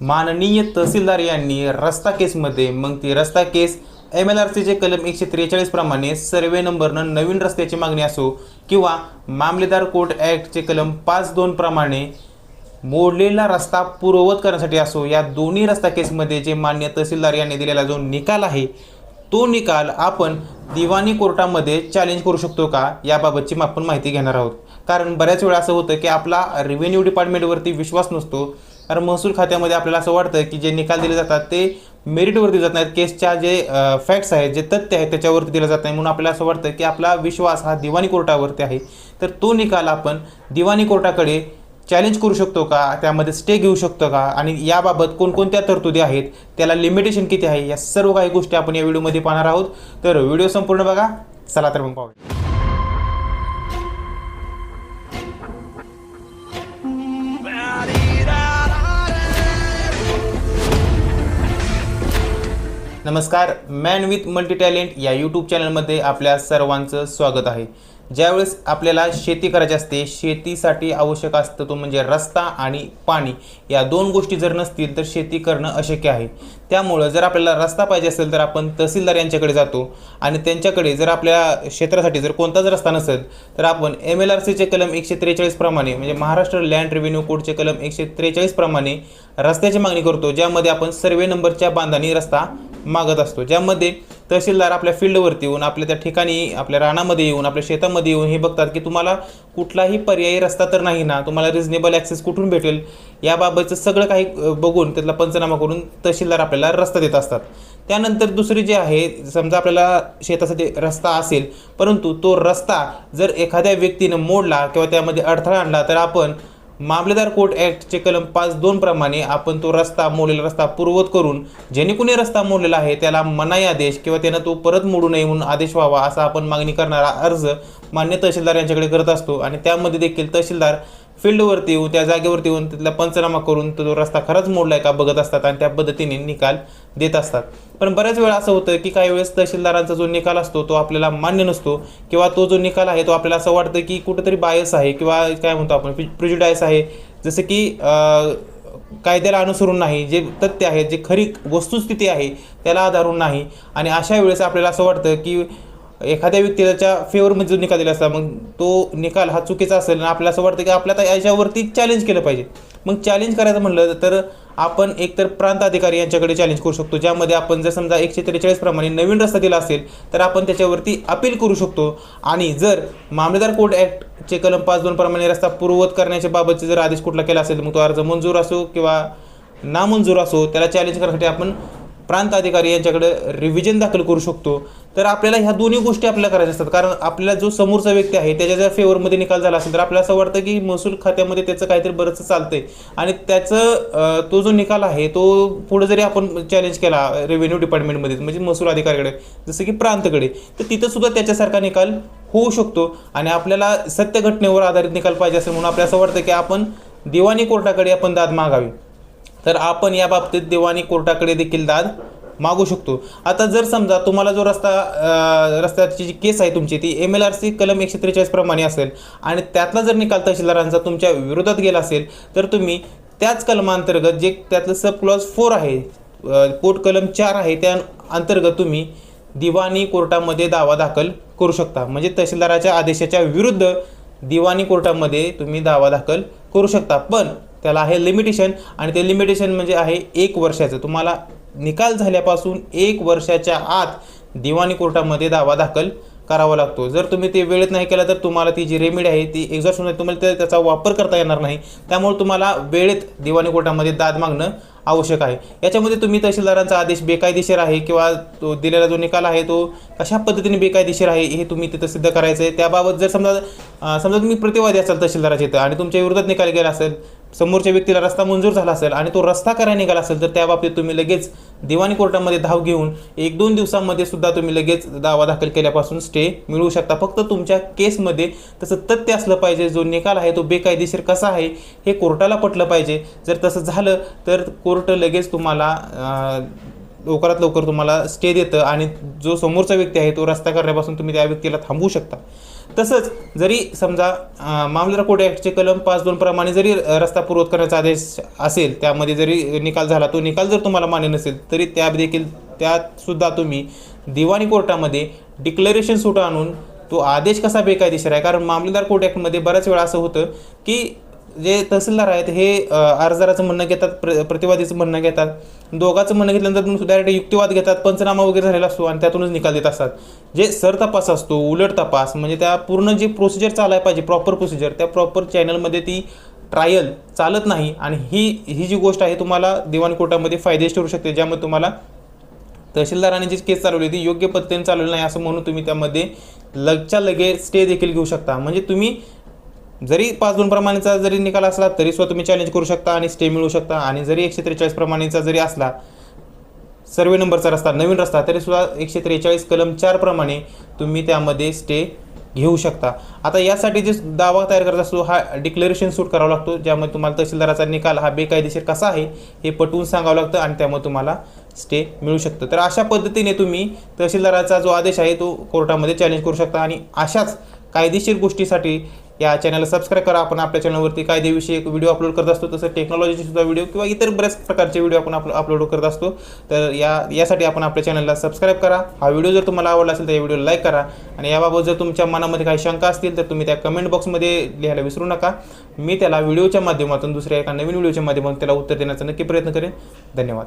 माननीय तहसीलदार यांनी रस्ता केसमध्ये मग ती रस्ता केस एम एल आर सीचे कलम एकशे त्रेचाळीस प्रमाणे सर्वे नंबरनं नवीन रस्त्याची मागणी असो किंवा मामलेदार कोर्ट ॲक्टचे कलम पाच दोन प्रमाणे मोडलेला रस्ता पूर्ववत करण्यासाठी असो या दोन्ही रस्ता केसमध्ये जे मान्य तहसीलदार यांनी दिलेला जो निकाल आहे तो निकाल आपण दिवाणी कोर्टामध्ये चॅलेंज करू शकतो का याबाबतची आपण माहिती घेणार आहोत. कारण बऱ्याच वेळा असं होतं की आपला रेव्हेन्यू डिपार्टमेंटवरती विश्वास नसतो कारण महसूल खात्यामध्ये आपल्याला असं वाटतं की जे निकाल दिले जातात ते मेरिटवरती जात नाहीत. केसच्या जे फॅक्ट्स आहेत जे तथ्य आहेत त्याच्यावरती दिलं जात नाही. म्हणून आपल्याला असं वाटतं की आपला विश्वास हा दिवाणी कोर्टावरती आहे. तर तो निकाल आपण दिवाणी कोर्टाकडे चॅलेंज करू शकतो का? त्यामध्ये स्टे घेऊ शकतो का? आणि याबाबत कोणकोणत्या तरतुदी आहेत? त्याला लिमिटेशन किती आहे? या सर्व काही गोष्टी आपण या व्हिडिओमध्ये पाहणार आहोत. तर व्हिडिओ संपूर्ण बघा. चला तर मग पाहूया. नमस्कार मॅन विथ मल्टी टॅलेंट या यूट्यूब चॅनलमध्ये आपल्या सर्वांचं स्वागत आहे. ज्यावेळेस आपल्याला शेती करायची असते शेतीसाठी आवश्यक असतं तो म्हणजे रस्ता आणि पाणी. या दोन गोष्टी जर नसतील तर शेती करणं अशक्य आहे. त्यामुळं जर आपल्याला रस्ता पाहिजे असेल तर आपण तहसीलदार यांच्याकडे जातो. आणि त्यांच्याकडे जर आपल्या क्षेत्रासाठी जर कोणताच रस्ता नसेल तर आपण एम एल आर सीचे कलम एकशे त्रेचाळीस प्रमाणे म्हणजे महाराष्ट्र लँड रेव्हेन्यू कोडचे कलम एकशे त्रेचाळीस प्रमाणे रस्त्याची मागणी करतो ज्यामध्ये आपण सर्वे नंबरच्या बांधानी रस्ता मागत असतो. ज्यामध्ये तहसीलदार आपल्या फील्डवरती येऊन आपल्या त्या ठिकाणी आपल्या रानामध्ये येऊन आपल्या शेतामध्ये येऊन हे बघतात की तुम्हाला कुठलाही पर्यायी रस्ता तर नाही ना तुम्हाला रिजनेबल ॲक्सेस कुठून भेटेल? याबाबतचं सगळं काही बघून त्यातला पंचनामा करून तहसीलदार आपल्याला रस्ता देत असतात. त्यानंतर दुसरी जी आहे समजा आपल्याला शेतासाठी रस्ता असेल परंतु तो रस्ता जर एखाद्या व्यक्तीनं मोडला किंवा त्यामध्ये अडथळा आणला तर आपण मामलेदार कोर्ट ॲक्टचे कलम पाच दोन प्रमाणे आपण तो रस्ता मोडलेला रस्ता पूर्वत करून ज्याने कुणी रस्ता मोडलेला आहे त्याला मनाई आदेश किंवा त्यानं तो परत मोडू नये म्हणून आदेश व्हावा असा आपण मागणी करणारा अर्ज मान्य तहसीलदार यांच्याकडे करत असतो. आणि त्यामध्ये देखील तहसीलदार फील्डवरती येऊन त्या जागेवरती येऊन तिथला पंचनामा करून तो रस्ता खरंच मोडलाय का बघत असतात आणि त्या पद्धतीने निकाल देत असतात. पण बऱ्याच वेळा असं होतं की काही वेळेस तहसीलदारांचा जो निकाल असतो तो आपल्याला मान्य नसतो किंवा तो जो निकाल आहे तो आपल्याला असं वाटतं की कुठेतरी बायस आहे किंवा काय म्हणतो आपण प्रिजुडायस आहे. जसं की कायद्याला अनुसरून नाही जे तथ्य आहे जे खरी वस्तुस्थिती आहे त्याला आधारून नाही. आणि अशा वेळेस आपल्याला असं वाटतं की एखाद्या व्यक्तीच्या फेवरमध्ये जो निकाल दिला असता मग तो निकाल हा चुकीचा असेल आणि आपल्याला असं वाटतं की आपल्याला आता याच्यावरती चॅलेंज केलं पाहिजे. मग चॅलेंज करायचं म्हणलं तर आपण एकतर प्रांत अधिकारी यांच्याकडे चॅलेंज करू शकतो ज्यामध्ये आपण जर समजा एकशे त्रेचाळीस प्रमाणे नवीन रस्ता दिला असेल तर आपण त्याच्यावरती अपील करू शकतो. आणि जर मामलेदार कोर्ट ॲक्टचे कलम पाच दोन प्रमाणे रस्ता पूर्ववत करण्याच्या बाबतचे जर आदेश कुठला केला असेल मग तो अर्ज मंजूर असो किंवा नामंजूर असो त्याला चॅलेंज करण्यासाठी आपण प्रांत अधिकारी यांच्याकडे रिव्हिजन दाखल करू शकतो. तर आपल्याला ह्या दोन्ही गोष्टी आपल्याला करायच्या असतात. कारण आपल्याला जो समोरचा व्यक्ती आहे त्याच्या जर फेवरमध्ये निकाल झाला असेल तर आपल्याला असं वाटतं की महसूल खात्यामध्ये त्याचं काहीतरी बरंचसं चालतंय. आणि त्याचं तो जो निकाल आहे तो पुढे जरी आपण चॅलेंज केला रेव्हेन्यू डिपार्टमेंटमध्ये म्हणजे महसूल अधिकाऱ्याकडे जसं की प्रांतकडे तर तिथं सुद्धा त्याच्यासारखा निकाल होऊ शकतो. आणि आपल्याला सत्य घटनेवर आधारित निकाल पाहिजे असेल म्हणून आपल्याला असं वाटतं की आपण दिवाणी कोर्टाकडे आपण दाद मागावी. तर आपण या बाबतीत दिवाणी कोर्टाकडे देखील दाद मागू शकतो. आता जर समजा तुम्हाला जो रस्ता रस्त्याची जी केस आहे तुमची ती एम एल आर सी कलम एकशे त्रेचाळीस प्रमाणे असेल आणि त्यातला जर निकाल तहसीलदारांचा तुमच्या विरोधात गेला असेल तर तुम्ही त्याच कलमांतर्गत जे त्यातलं सब क्लॉज फोर आहे पोट कलम चार आहे त्या अंतर्गत तुम्ही दिवाणी कोर्टामध्ये दावा दाखल करू शकता. म्हणजे तहसीलदाराच्या आदेशाच्या विरुद्ध दिवाणी कोर्टामध्ये तुम्ही दावा दाखल करू शकता. पण त्याला आहे लिमिटेशन आणि ते लिमिटेशन म्हणजे आहे एक वर्षाचं. तुम्हाला निकाल झाल्यापासून एक वर्षाच्या आत दिवाणी कोर्टामध्ये दावा दाखल करावा लागतो. जर तुम्ही ते वेळेत नाही केला तर तुम्हाला ती जी रेमेडी आहे ती एक्झॉस्ट होणार तुम्हाला ते त्याचा वापर करता येणार नाही. त्यामुळे तुम्हाला वेळेत दिवाणी कोर्टामध्ये दाद मागणं आवश्यक आहे. याच्यामध्ये तुम्ही तहसीलदारांचा आदेश बेकायदेशीर आहे किंवा तो दिलेला जो निकाल आहे तो कशा पद्धतीने बेकायदेशीर आहे हे तुम्ही तिथं सिद्ध करायचं आहे त्याबाबत जर समजा समजा तुम्ही प्रतिवादी असाल तहसीलदाराच्या इथं आणि तुमच्या विरोधात निकाल गेला असेल समोरच्या व्यक्तीला रस्ता मंजूर झाला असेल आणि तो रस्ता करायला निघाला असेल तर त्या बाबतीत तुम्ही लगेच दिवाणी कोर्टामध्ये धाव घेऊन एक दोन दिवसांमध्ये सुद्धा तुम्ही लगेच दावा दाखल केल्यापासून स्टे मिळवू शकता. फक्त तुमच्या केसमध्ये तसं तथ्य असलं पाहिजे जो निकाल आहे तो बेकायदेशीर कसा आहे हे कोर्टाला पटलं पाहिजे. जर तसं झालं तर कोर्ट लगेच तुम्हाला लवकरात लवकर तुम्हाला स्टे देतं आणि जो समोरचा व्यक्ती आहे तो रस्ता करण्यापासून तुम्ही त्या व्यक्तीला थांबवू शकता. तसंच जरी समजा मामलदार कोड ॲक्टचे कलम पाच दोन प्रमाणे जरी रस्ता पुरवत करण्याचा आदेश असेल त्यामध्ये जरी निकाल झाला तो निकाल जर तुम्हाला मान्य नसेल तरी त्या देखील त्यातसुद्धा तुम्ही दिवाणी कोर्टामध्ये डिक्लेरेशन सुट आणून तो आदेश कसा बेकायदेशीर आहे? कारण मामलेदार कोर्ट ॲक्टमध्ये बऱ्याच वेळा असं होतं की जे तहसीलदार आहेत हे अर्जदाराचं म्हणणं घेतात प्र प्रतिवादीचं म्हणणं घेतात. दोघांचं म्हणणं घेतल्यानंतर डायरेक्ट युक्तिवाद घेतात पंचनामा वगैरे झालेला असतो आणि त्यातूनच निकाल देत असतात. जे सर तपास असतो उलट तपास म्हणजे त्या पूर्ण जी प्रोसिजर चालायला पाहिजे प्रॉपर प्रोसिजर त्या प्रॉपर चॅनलमध्ये ती ट्रायल चालत नाही आणि ही ही जी गोष्ट आहे तुम्हाला दिवाण कोर्टामध्ये फायदेशीर ठरू शकते ज्यामध्ये तुम्हाला तहसीलदाराने जी केस चालवली ती योग्य पद्धतीने चालवली नाही असं म्हणून तुम्ही त्यामध्ये लगच्या लगे स्टे देखील घेऊ शकता. म्हणजे तुम्ही जरी पाच दोन प्रमाणेचा जरी निकाल असला तरी सुद्धा तुम्ही चॅलेंज करू शकता आणि स्टे मिळू शकता. आणि जरी एकशे त्रेचाळीस प्रमाणेचा जरी असला सर्वे नंबरचा रस्ता नवीन रस्ता तरी सुद्धा एकशे त्रेचाळीस कलम चार प्रमाणे तुम्ही त्यामध्ये स्टे घेऊ शकता. आता यासाठी जे दावा तयार करत असतो हा डिक्लेरेशन सूट करावा लागतो ज्यामध्ये तुम्हाला तहसीलदाराचा निकाल हा बेकायदेशीर कसा आहे हे पटवून सांगावं लागतं आणि त्यामुळे तुम्हाला स्टे मिळू शकतं. तर अशा पद्धतीने तुम्ही तहसीलदाराचा जो आदेश आहे तो कोर्टामध्ये चॅलेंज करू शकता आणि अशाच कायदेशीर गोष्टीसाठी या चॅनलला सबस्क्राईब करा. आपण आपल्या चॅनलवरती कायदेविषयी एक व्हिडिओ अपलोड करत असतो. तसं टेक्नॉलॉजीसुद्धा व्हिडिओ किंवा इतर बऱ्याच प्रकारचे व्हिडिओ आपण आपलं अपलोड करत असतो. तर या यासाठी आपण आपल्या चॅनलला सबस्क्राईब करा. हा व्हिडिओ जर तुम्हाला आवडला असेल तर या व्हिडिओला लाईक करा. आणि याबाबत जर तुमच्या मनामध्ये काही शंका असतील तर तुम्ही त्या कमेंट बॉक्समध्ये लिहायला विसरू नका. मी त्याला व्हिडिओच्या माध्यमातून दुसऱ्या एका नवीन व्हिडिओच्या माध्यमातून त्याला उत्तर देण्याचा नक्की प्रयत्न करेन. धन्यवाद.